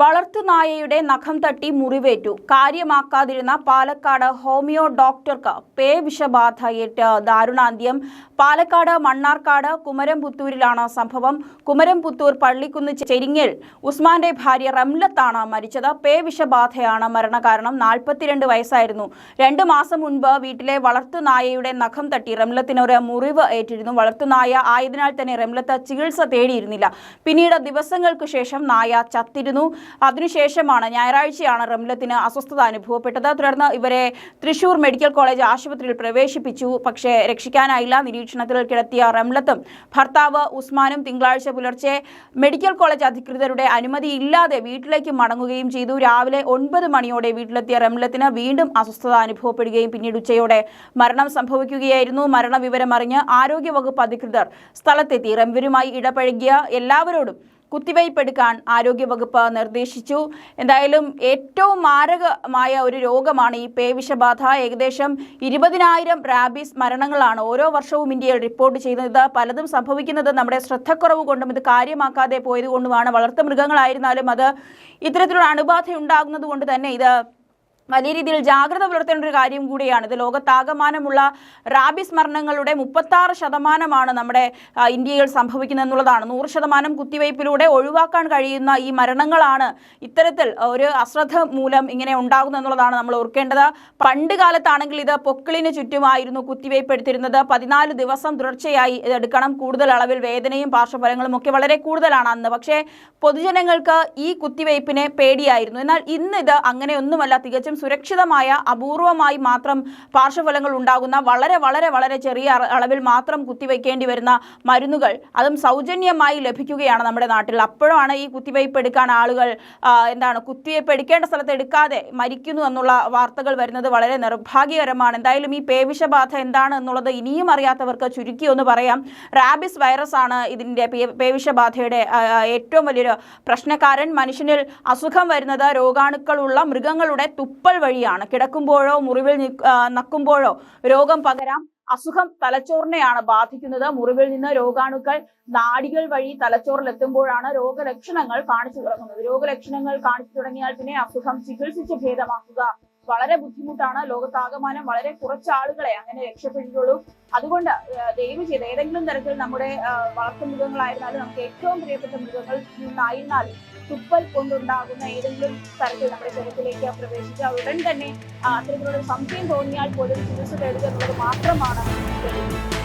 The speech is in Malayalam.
വളർത്തുനായയുടെ നഖം തട്ടി മുറിവേറ്റു. കാര്യമാക്കാതിരുന്ന പാലക്കാട് ഹോമിയോ ഡോക്ടർക്ക് പേ വിഷബാധയേറ്റ് ദാരുണാന്ത്യം. പാലക്കാട് മണ്ണാർക്കാട് കുമരംപുത്തൂരിലാണ് സംഭവം. കുമരംപുത്തൂർ പള്ളിക്കുന്ന് ചെരിങ്ങിൽ ഉസ്മാന്റെ ഭാര്യ റംലത്താണ് മരിച്ചത്. പേ വിഷബാധയാണ് മരണകാരണം. നാൽപ്പത്തിരണ്ട് വയസ്സായിരുന്നു. രണ്ട് മാസം മുൻപ് വീട്ടിലെ വളർത്തുനായയുടെ നഖം തട്ടി റംലത്തിനൊരു മുറിവ് ഏറ്റിരുന്നു. വളർത്തുനായ ആയതിനാൽ തന്നെ റംലത്ത് ചികിത്സ തേടിയിരുന്നില്ല. പിന്നീട് ദിവസങ്ങൾക്ക് ശേഷം നായ ചത്തിരുന്നു. അതിനുശേഷമാണ് ഞായറാഴ്ചയാണ് റംലത്തിന് അസ്വസ്ഥത അനുഭവപ്പെട്ടത്. തുടർന്ന് ഇവരെ തൃശൂർ മെഡിക്കൽ കോളേജ് ആശുപത്രിയിൽ പ്രവേശിപ്പിച്ചു. പക്ഷേ രക്ഷിക്കാനായില്ല. നിരീക്ഷണത്തിൽ കിടത്തിയ റംലത്തും ഭർത്താവ് ഉസ്മാനും തിങ്കളാഴ്ച പുലർച്ചെ മെഡിക്കൽ കോളേജ് അധികൃതരുടെ അനുമതിയില്ലാതെ വീട്ടിലേക്ക് മടങ്ങുകയും ചെയ്തു. രാവിലെ ഒൻപത് മണിയോടെ വീട്ടിലെത്തിയ റംലത്തിന് വീണ്ടും അസ്വസ്ഥത അനുഭവപ്പെടുകയും പിന്നീട് ഉച്ചയോടെ മരണം സംഭവിക്കുകയായിരുന്നു. മരണവിവരം അറിഞ്ഞ് ആരോഗ്യവകുപ്പ് അധികൃതർ സ്ഥലത്തെത്തി. റംവരുമായി ഇടപഴകിയ എല്ലാവരോടും കുത്തിവയ്പ് എടുക്കാൻ ആരോഗ്യവകുപ്പ് നിർദ്ദേശിച്ചു. എന്തായാലും ഏറ്റവും മാരകമായ ഒരു രോഗമാണ് ഈ പേവിഷബാധ. ഏകദേശം ഇരുപതിനായിരം റാബീസ് മരണങ്ങളാണ് ഓരോ വർഷവും ഇന്ത്യയിൽ റിപ്പോർട്ട് ചെയ്യുന്നത്. പലതും സംഭവിക്കുന്നത് നമ്മുടെ ശ്രദ്ധക്കുറവ് കൊണ്ടും ഇത് കാര്യമാക്കാതെ പോയത് കൊണ്ടുമാണ് വളർത്തുമൃഗങ്ങളായിരുന്നാലും അത് ഇത്തരത്തിലുള്ള അണുബാധ ഉണ്ടാകുന്നത് കൊണ്ട് തന്നെ ഇത് വലിയ രീതിയിൽ ജാഗ്രത പുലർത്തേണ്ട ഒരു കാര്യം കൂടിയാണ്. ഇത് ലോകത്താകമാനമുള്ള റാബിസ് മരണങ്ങളുടെ മുപ്പത്താറ് ശതമാനമാണ് നമ്മുടെ ഇന്ത്യയിൽ സംഭവിക്കുന്നത് എന്നുള്ളതാണ്. നൂറ് ശതമാനം കുത്തിവയ്പ്പിലൂടെ ഒഴിവാക്കാൻ കഴിയുന്ന ഈ മരണങ്ങളാണ് ഇത്തരത്തിൽ ഒരു അശ്രദ്ധ മൂലം ഇങ്ങനെ ഉണ്ടാകുന്നത് എന്നുള്ളതാണ് നമ്മൾ ഓർക്കേണ്ടത്. പണ്ട് കാലത്താണെങ്കിൽ ഇത് പൊക്കിളിന് ചുറ്റുമായിരുന്നു കുത്തിവയ്പ്പ് എടുത്തിരുന്നത് പതിനാല് ദിവസം തുടർച്ചയായി എടുക്കണം. കൂടുതൽ അളവിൽ വേദനയും പാർശ്വഫലങ്ങളും ഒക്കെ വളരെ കൂടുതലാണ് അന്ന്. പക്ഷേ പൊതുജനങ്ങൾക്ക് ഈ കുത്തിവയ്പ്പിനെ പേടിയായിരുന്നു. എന്നാൽ ഇന്ന് ഇത് അങ്ങനെയൊന്നുമല്ല. തികച്ചും സുരക്ഷിതമായ അപൂർവമായി മാത്രം പാർശ്വഫലങ്ങൾ ഉണ്ടാകുന്ന വളരെ വളരെ വളരെ ചെറിയ അളവിൽ മാത്രം കുത്തിവയ്ക്കേണ്ടി വരുന്ന മരുന്നുകൾ അതും സൗജന്യമായി ലഭിക്കുകയാണ് നമ്മുടെ നാട്ടിൽ. അപ്പോഴാണ് ഈ കുത്തിവയ്പ്പ് എടുക്കാൻ ആളുകൾ എന്താണ് കുത്തിവയ്പ്പ് എടുക്കേണ്ട സ്ഥലത്ത് എടുക്കാതെ മരിക്കുന്നു എന്നുള്ള വാർത്തകൾ വരുന്നത് വളരെ നിർഭാഗ്യകരമാണ്. എന്തായാലും ഈ പേവിഷബാധ എന്താണ് എന്നുള്ളത് ഇനിയും അറിയാത്തവർക്ക് ചുരുക്കി ഒന്ന് പറയാം. റാബിസ് വൈറസ് ആണ് ഇതിന്റെ പേവിഷബാധയുടെ ഏറ്റവും വലിയൊരു പ്രശ്നക്കാരൻ. മനുഷ്യനിൽ അസുഖം വരുന്നത് രോഗാണുക്കളുള്ള മൃഗങ്ങളുടെ വഴിയാണ്. കിടക്കുമ്പോഴോ മുറിവിൽ നക്കുമ്പോഴോ രോഗം പകരാം അസുഖം തലച്ചോറിനെയാണ് ബാധിക്കുന്നത്. മുറിവിൽ നിന്ന് രോഗാണുക്കൾ നാടികൾ വഴി തലച്ചോറിൽ എത്തുമ്പോഴാണ് രോഗലക്ഷണങ്ങൾ കാണിച്ചു തുടങ്ങുന്നത്. രോഗലക്ഷണങ്ങൾ കാണിച്ചു തുടങ്ങിയാൽ പിന്നെ അസുഖം ചികിത്സിച്ച് ഭേദമാക്കുക. വളരെ ബുദ്ധിമുട്ടാണ്. ലോകത്താകമാനം വളരെ കുറച്ച് ആളുകളെ അങ്ങനെ രക്ഷപ്പെട്ടിട്ടുള്ളൂ അതുകൊണ്ട് ദയവ് ചെയ്ത് ഏതെങ്കിലും തരത്തിൽ നമ്മുടെ വളർത്തു വളർത്തുമൃഗങ്ങളായിരുന്നാലും നമുക്ക് ഏറ്റവും പ്രിയപ്പെട്ട മൃഗങ്ങൾ നിന്നായിരുന്നാലും തുപ്പൽ കൊണ്ടുണ്ടാകുന്ന ഏതെങ്കിലും തരത്തിൽ നമ്മുടെ ശരീരത്തിലേക്ക് പ്രവേശിച്ച ഉടൻ തന്നെ അത്തരത്തിലുള്ള സംശയം തോന്നിയാൽ പോലും ചികിത്സ തേടുക എന്നുള്ളത് മാത്രമാണ്